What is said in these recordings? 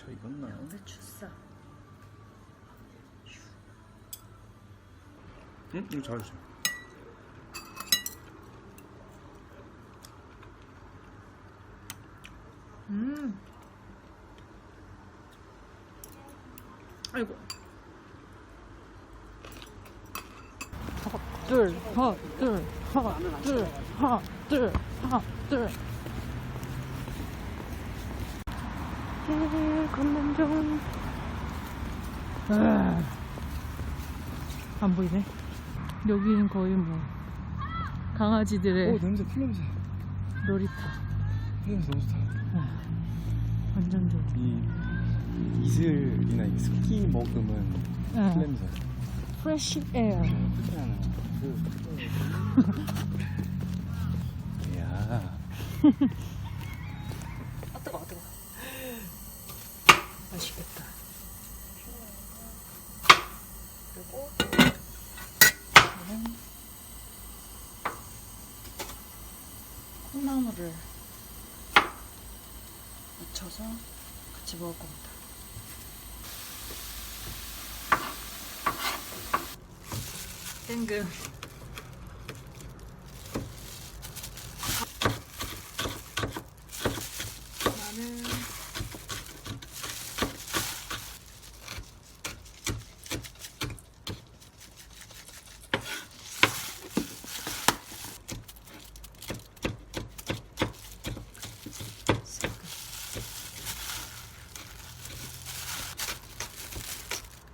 잘 익었나? 양배추 싹. 응? 이거 잘했어. 음. 아이고. 하나, 둘, 하나, 둘, 하나, 둘, 하나, 둘, 하나, 둘. 예, 걷는 중. 아, 안 보이네. 여기는 거의 뭐 강아지들의 오 냄새 풀 냄새. 놀이터. 풀 냄새 너무 좋다. 완전 좋아. 이 이슬이나 이 습기 먹으면 풀 응. 냄새. 프레시 에어. 이야. 아 뜨거, 아 뜨거. 맛있겠다. 그리고 저는 콩나물을 묻혀서 같이 먹을 겁니다. 땡금. 마늘.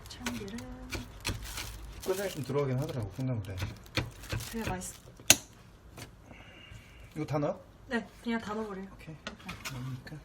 참기름 꿀장이 좀 들어가긴 하더라고 콩나물에. 되게 맛있어 이거 다 넣어? 네 그냥 다 넣어버려요 오케이. 그러니까.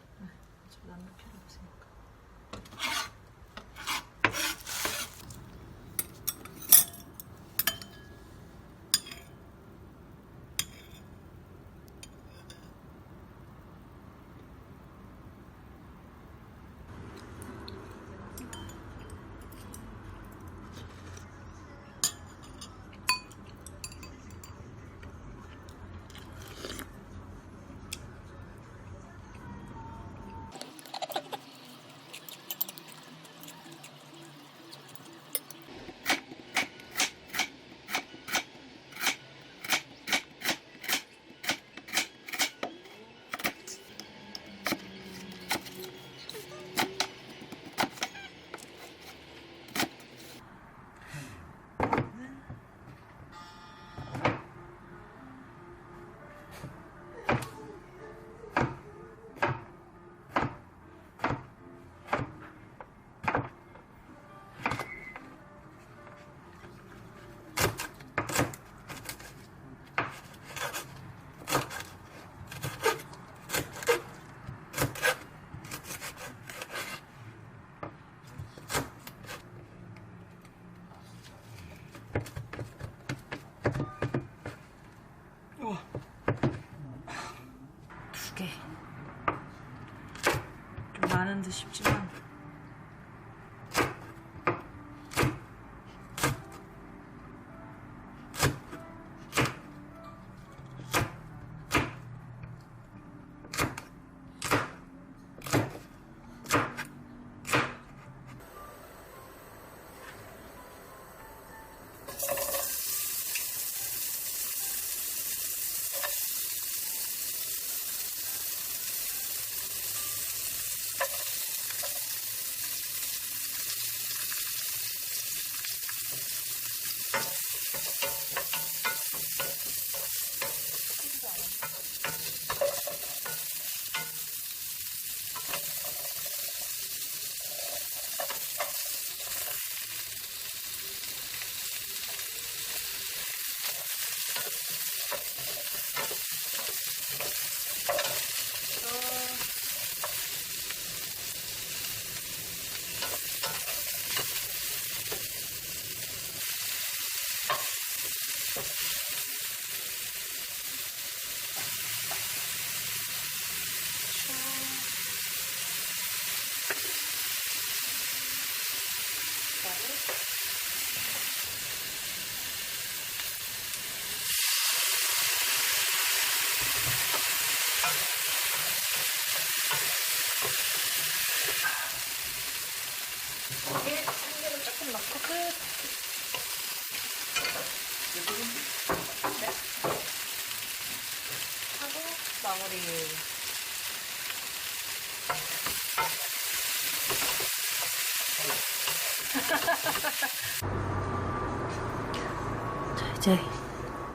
이제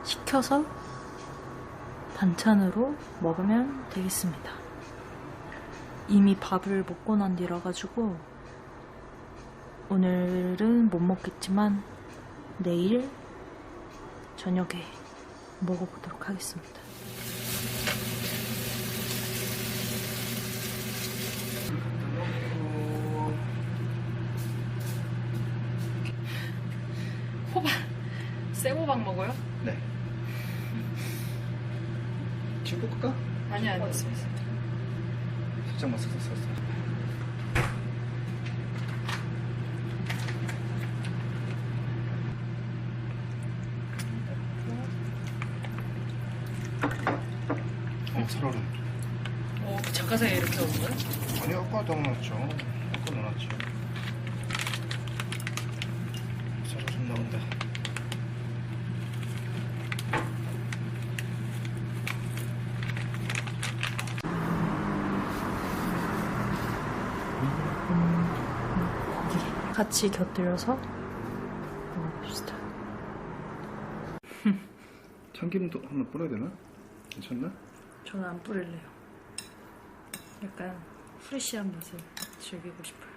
식혀서 반찬으로 먹으면 되겠습니다. 이미 밥을 먹고 난 뒤라 가지고 오늘은 못 먹겠지만 내일 저녁에 먹어보도록 하겠습니다. 호박, 새호박 먹어요? 네. 지금 볶을까? 있어. 살짝만 섞어 섞어. 어, 살얼음. 어, 작가상에 이렇게 오는 거야? 아니, 아까 넣어놨죠. 아까 넣어놨죠. 살얼음 나온다. 같이 곁들여서 먹어봅시다. 참기름도 하나 뿌려야 되나? 괜찮나? 저는 안 뿌릴래요. 약간 프레시한 맛을 즐기고 싶어요.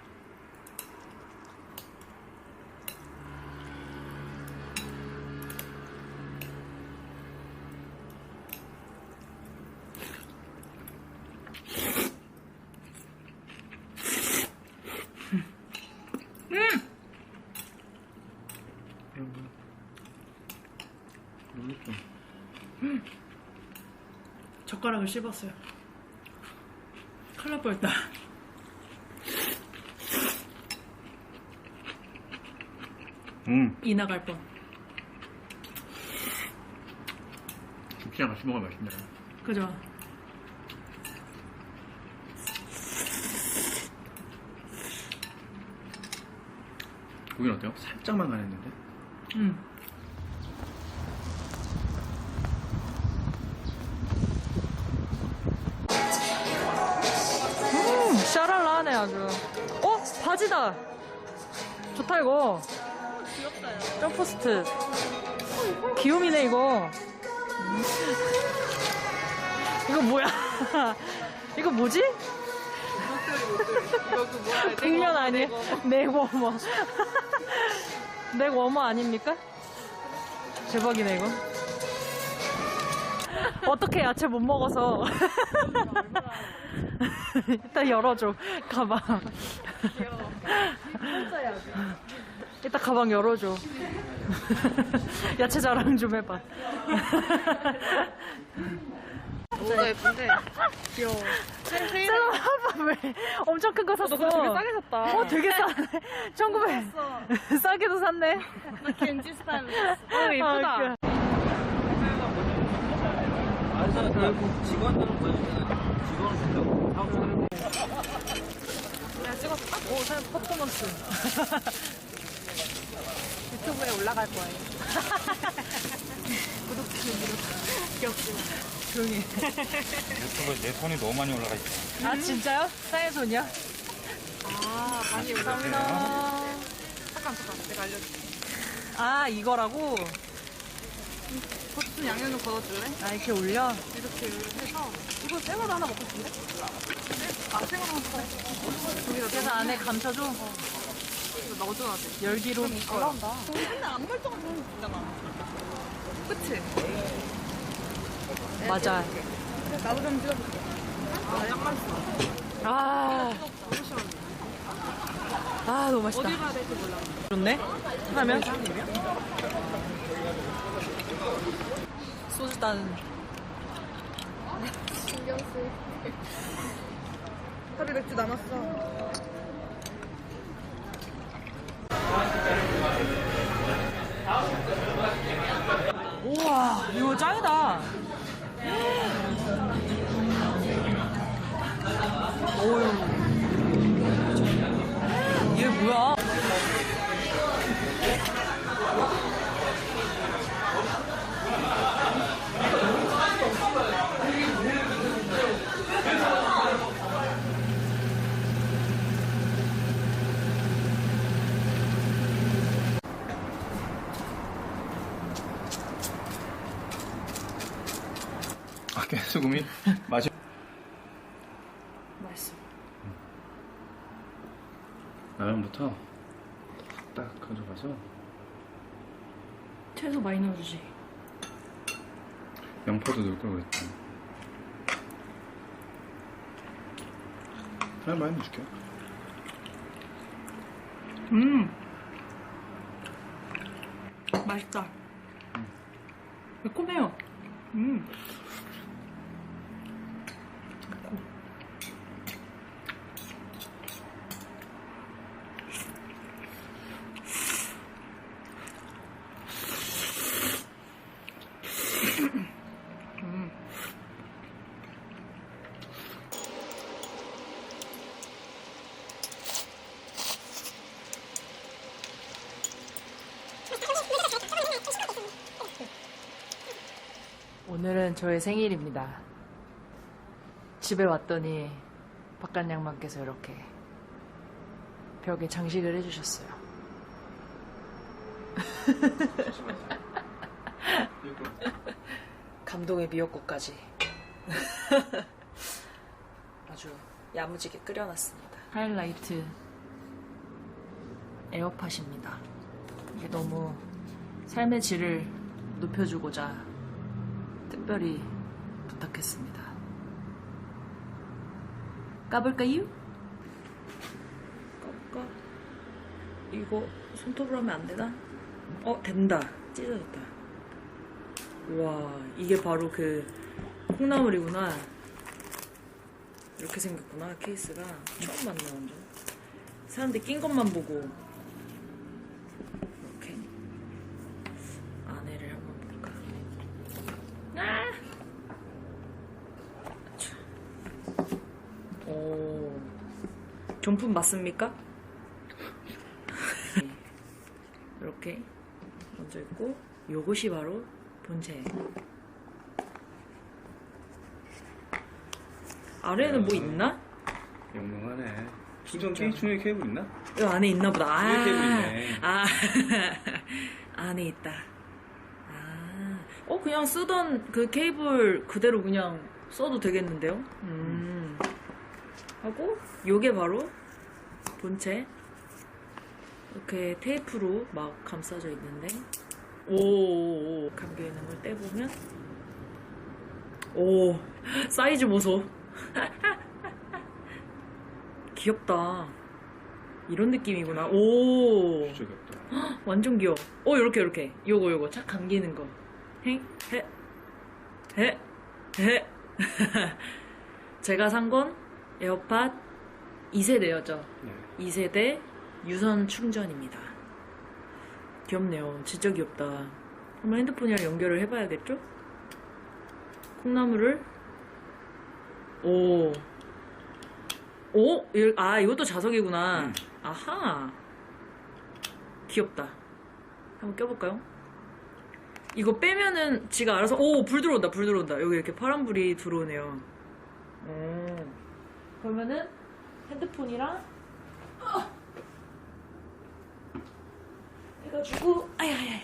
모르겠어. 젓가락을 씹었어요. 큰일 날 뻔했다. 음, 이 나갈 뻔. 김치랑 같이 먹으면 맛있네. 그죠? 고기는 어때요? 살짝만 간했는데. 응. 음, 샤랄라하네 아주. 어? 바지다. 좋다 이거. 귀엽다. 점프스트. 귀요미네 이거. 이거 뭐야? 이거 뭐지? 백년 아니에요? 네워머. 네워머 아닙니까? 대박이네 이거. 어떻게 야채 못 먹어서. 일단 열어줘 가방. 일단 가방 열어줘. 야채 자랑 좀 해봐. 너무 예쁜데 귀여워. 셀럽 한번 왜 엄청 큰 거 샀어. 너 되게 싸게 샀다. 어 되게 싸네. 1900. 싸게도 샀네. 나 겐지 스타일로 샀어. 어 아, 예쁘다. 결국 직원들은 보여주잖아요. 직원은 된다고. 다음 주에 내가 찍었어. 오, 사연 퍼포먼스. 유튜브에 올라갈 거예요. 조용히. 해. 유튜브에 내 손이 너무 많이 올라가 있어. 아, 진짜요? 사연 손이야? 아 많이 올라. 감사합니다. 잠깐 잠깐 내가 알려줄게. 아, 이거라고? 버튼 양념 좀 걷어줄래? 아, 이렇게 올려? 이렇게 해서 이거 생으로 하나 먹고 싶은데? 아 생으로 하나 먹고 그래서 안에 감춰줘? 이거 넣어줘야 돼. 열기로? 잘 나온다. 근데 안 멀쩡한 건 있잖아. 그치? 맞아. 나도 좀 찍어줄게. 아 약간 아, 너무 시원해. 아, 너무 맛있다. 어디 가야 될지 몰라. 좋네? 하면? 소주 따는. 하루 맥주 남았어. 우와, 이거 짱이다. 어휴. 이게 뭐야? 깨소금이 맛이. 맛있어. 라면부터 딱 가져가서 채소 많이 넣어주지. 양파도 넣을 걸 그랬지. 그냥 많이 넣어줄게. 음. 맛있다. 매콤해요. 음. 오늘은 저의 생일입니다. 집에 왔더니 바깥 양반께서 이렇게 벽에 장식을 해주셨어요. 감동의 미역국까지 아주 야무지게 끓여놨습니다. 하이라이트 에어팟입니다. 이게 너무 삶의 질을 높여주고자 특별히 부탁했습니다. 까볼까요? 까볼까? 이거 손톱으로 하면 안 되나? 어, 된다. 찢어졌다. 와, 이게 바로 그 콩나물이구나. 이렇게 생겼구나, 케이스가. 처음 봤네, 완전. 사람들 낀 것만 보고. 이렇게. 안에를 한번 볼까? 아! 자. 오. 정품 맞습니까? 이렇게 먼저 있고 요것이 바로 본체 아래에는 뭐 있나? 영롱하네. 충전 케이 충전 케이블 있나? 이 안에 있나 보다. 아, 있네. 아, 안에 있다. 아, 어 그냥 쓰던 그 케이블 그대로 그냥 써도 되겠는데요? 음. 하고 요게 바로 본체. 이렇게 테이프로 막 감싸져 있는데, 오, 감겨 있는 걸 떼보면, 오, 사이즈 보소. 귀엽다. 이런 느낌이구나. 오, 진짜 귀엽다. 완전 귀여워. 오, 요렇게, 요렇게. 요거, 요거. 착 감기는 거. 해, 해, 해, 해. 제가 산 건 에어팟 2세대였죠. 네. 2세대 유선 충전입니다. 귀엽네요. 진짜 귀엽다. 한번 핸드폰이랑 연결을 해봐야겠죠? 콩나물을 오. 오? 이- 아, 이것도 자석이구나. 음. 아하. 귀엽다. 한번 껴볼까요? 이거 빼면은 지가 알아서, 오, 불 들어온다, 불 들어온다. 여기 이렇게 파란 불이 들어오네요. 오. 그러면은 핸드폰이랑, 어! 해가지고, 아야야야.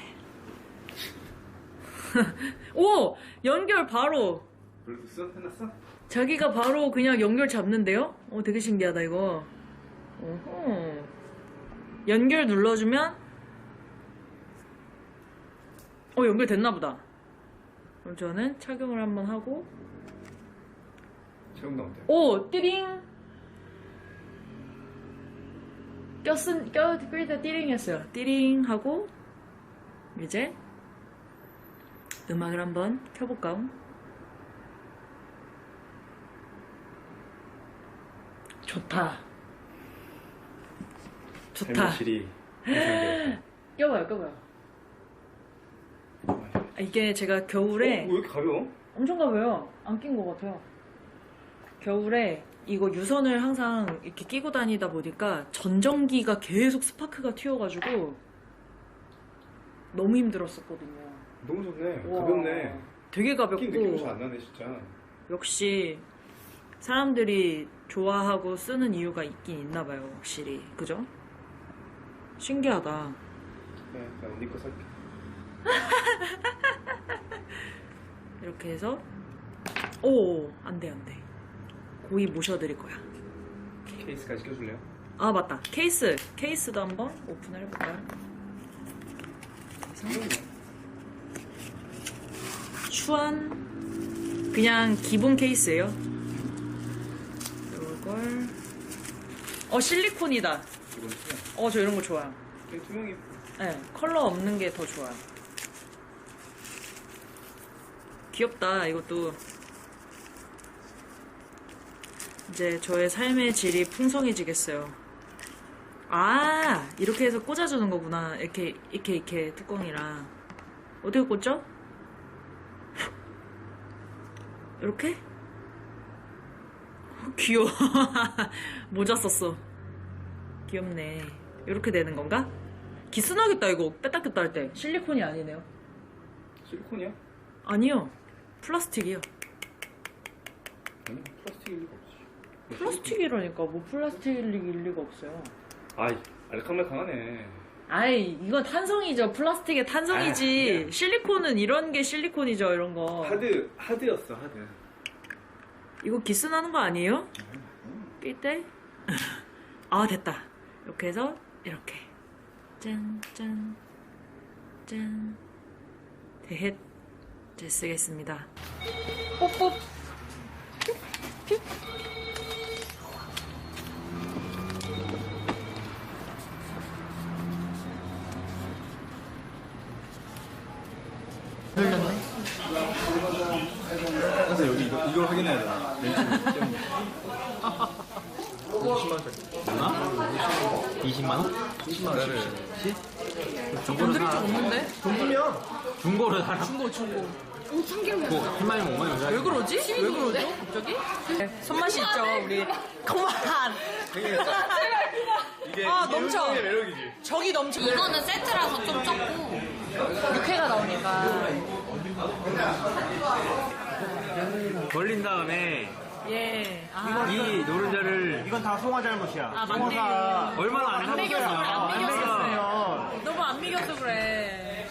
오! 연결 바로! 블루투스 해놨어? 자기가 바로 그냥 연결 잡는데요? 어, 되게 신기하다, 이거. 어허. 연결 눌러주면, 어, 연결됐나보다. 그럼 저는 착용을 한번 하고, 나온대. 오! 띠링! 꼈은, 껴, 껴있다 띠링이었어요. 띠링 하고, 이제, 음악을 한번 켜볼까? 좋다. 좋다. 껴봐요, 껴봐요. 아, 이게 제가 겨울에 어, 왜 이렇게 가벼워? 엄청 가벼요. 안 낀 것 같아요. 겨울에 이거 유선을 항상 이렇게 끼고 다니다 보니까 전전기가 계속 스파크가 튀어가지고 너무 힘들었었거든요. 너무 좋네. 우와. 가볍네. 되게 느낌 가볍고 잘안 나네 진짜. 역시 사람들이 좋아하고 쓰는 이유가 있긴 있나 봐요, 확실히. 그죠? 신기하다. 네, 나니거 살게. 이렇게 해서 오, 안 돼, 안 돼. 고이 모셔드릴 거야. 케이스까지 껴줄래요? 아, 맞다. 케이스. 케이스도 한번 오픈을 해볼까요? 추한 그냥 기본 케이스예요. 이걸 어 실리콘이다. 이건 투명. 어 저 이런 거 좋아요. 이게 투명이 네, 컬러 없는 게 더 좋아요. 귀엽다, 이것도. 이제 저의 삶의 질이 풍성해지겠어요. 아, 이렇게 해서 꽂아주는 거구나. 이렇게, 이렇게, 이렇게 뚜껑이랑. 어떻게 꽂죠? 이렇게? 어, 귀여워. 모자 썼어. 귀엽네. 이렇게 되는 건가? 기스나겠다 이거 뺐다 꼈다 할 때 실리콘이 아니네요 실리콘이야? 아니요 플라스틱이요 아니 플라스틱일 리가 없지. 플라스틱이라니까. 뭐 플라스틱일 리가 없어요. 아이 알캉말캉하네. 아이 이건 탄성이죠. 플라스틱의 탄성이지. 아, 실리콘은 이런 게 실리콘이죠 이런 거. 하드 하드였어 하드. 이거 기스나는 거 아니에요? 낄 때? 아 됐다. 이렇게 해서 이렇게. 짠짠 짠. 대헷. 제 쓰겠습니다. 뽀뽀. 그래 이거, 이걸 확인해야 돼. 렌즈 때문에. 20만 원? 20만 원을. 중고로 사. 없는데? 중고로 사라. 중고 중고 그 10만 원 5만 원. 왜 그러지? 왜 그러죠? 갑자기? 손맛이 있죠 우리 그만 이게 아, 넘쳐. 운동의 매력이지. 정이 넘쳐 이거는 세트라서 좀 적고. 육회가 나오니까 걸린 다음에 예. 아, 이 노른자를 이건 다 송화 잘못이야. 아 맞네. 송화가 얼마나 안 안 먹였어, 그래, 안 먹였어. 그러면 너무 안 미겨서 그래.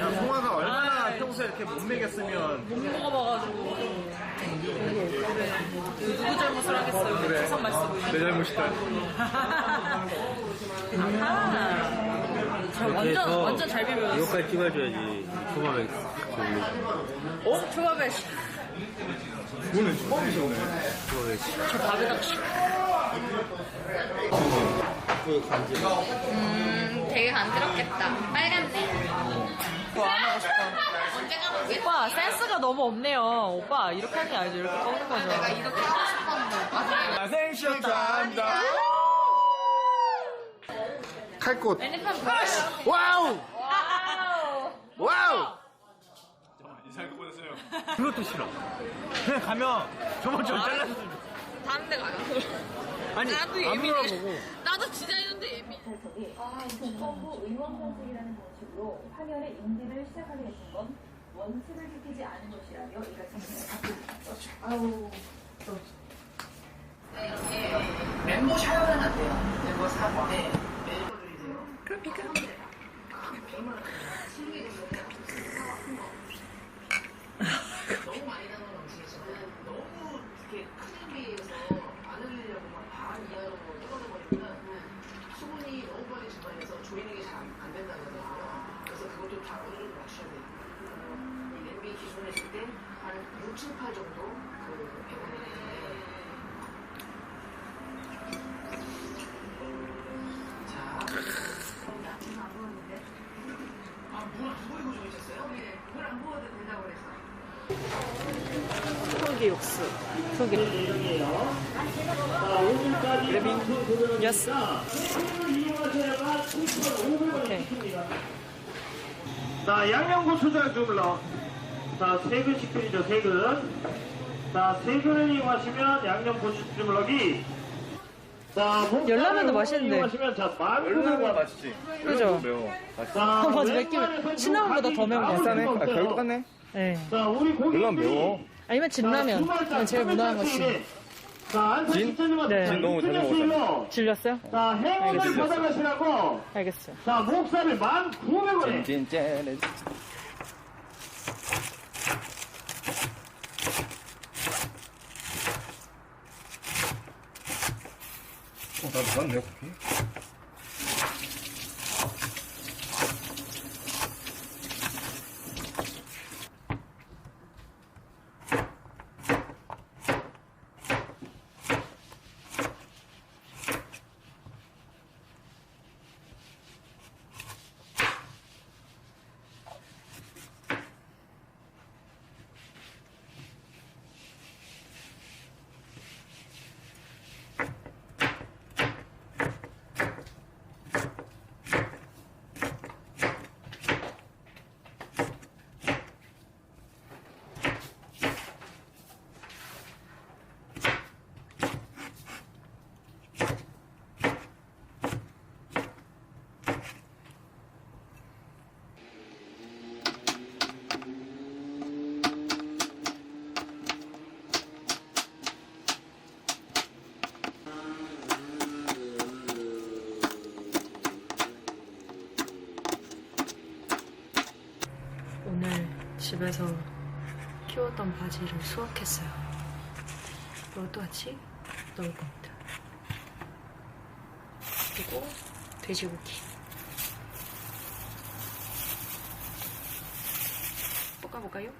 야, 송화가 얼마나 아이. 평소에 이렇게 못 먹였으면. 못 먹어봐가지고. 그래 누구 잘못을 하겠어요? 그래 세상 맛있어 보이네 내 잘못이다. 아하 저 완전 완전 잘 비벼졌어 이거까지 찍어줘야지. 초밥에 어? 초밥에 샥. 오늘 처음이죠 오늘. 저 밥에다 샥. 음, 되게 간지럽겠다. 빨간데. 그거 안 하고 싶어 언제 가보게? 오빠 센스가 너무 없네요 오빠 이렇게 하는 게 아니죠 이렇게 꺼는 거죠 내가 이렇게 하고 싶었는데. 생쇼 간다. 칼꽃. 메뉴판 보여요. 와우! 와우! 그것도 싫어. 그냥 가면 저번 주에 잘랐어. 다른 데 가요. 아니, 나도 안 예민해. 물어보고. 나도 디자이너인데 예민. 정부 의원 선택이라는 방식으로 파면의 인디를 시작하게 된건 원칙을 지키지 않은 것이라며 이가 정리를 아우 멤버 샤워는 안 돼요. 멤버 사과. 네. 이렇게 큰 비해서 안 돼요. 있을 때한 6, 7, 8 정도 그 되는 털기 육수 레빙 예스 오케이 자, 양념고추장 주물러. 자, 세 근씩 끓이죠, 세 근. 자, 세 근을 이용하시면 양념고추 주물러기. 자, 열라면도 맛있는데. 자, 열라면 맛있지. 그죠? 매워. 자, 맞아, 왼발에 맵기- 손 시나몬보다 더 매운 거 비싸네. 아, 없어요. 결국 똑같네. 네. 자, 우리 고객 열라면 매워. 아니면 진라면. 그냥 제일 무난한 것이. 진. 진? 네. 진 너무 자주 먹었어요. 질렸어요? 자, 행운을 알겠어요. 받아가시라고. 알겠어요. 자, 목살을 1,900원에. 찐찐 나도 쌌네, 커피. 집에서 키웠던 바지를 수확했어요. 이것도 같이 넣을 겁니다. 그리고 돼지고기. 볶아볼까요?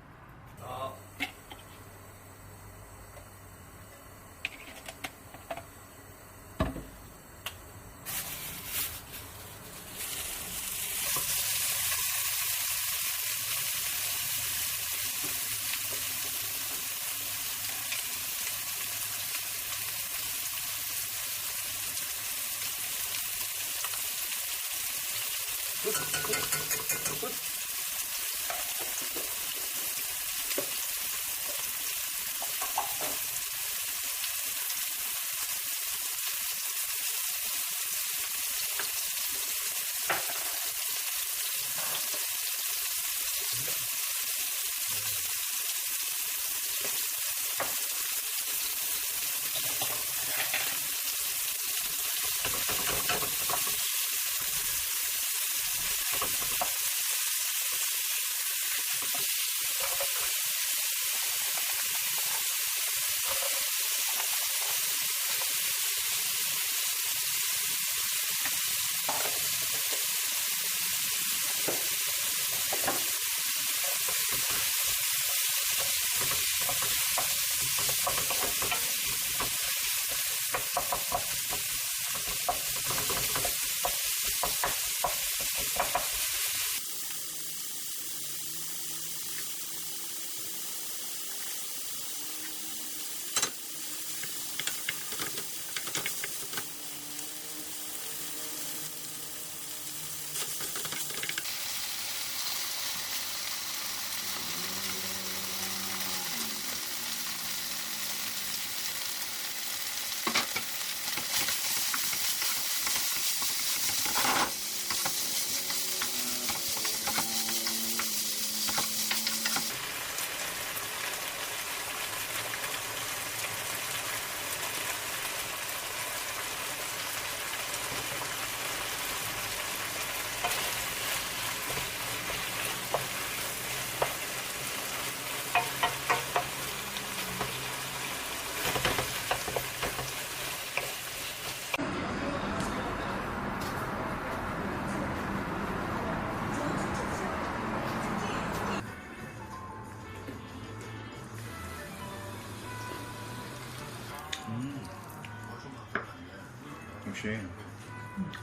역시,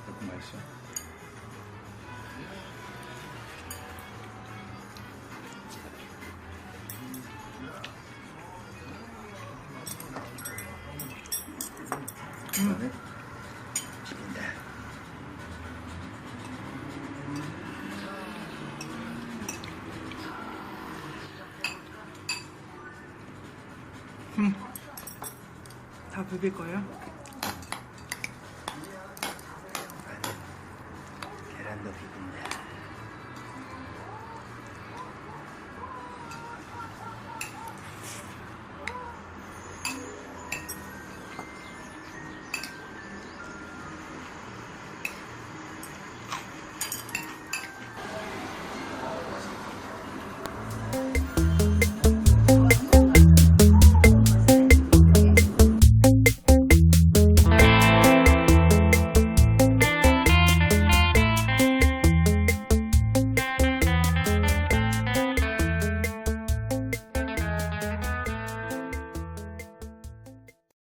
조금 맛있어. 음. 맛있겠다. 다 비빌 거예요? looking in there.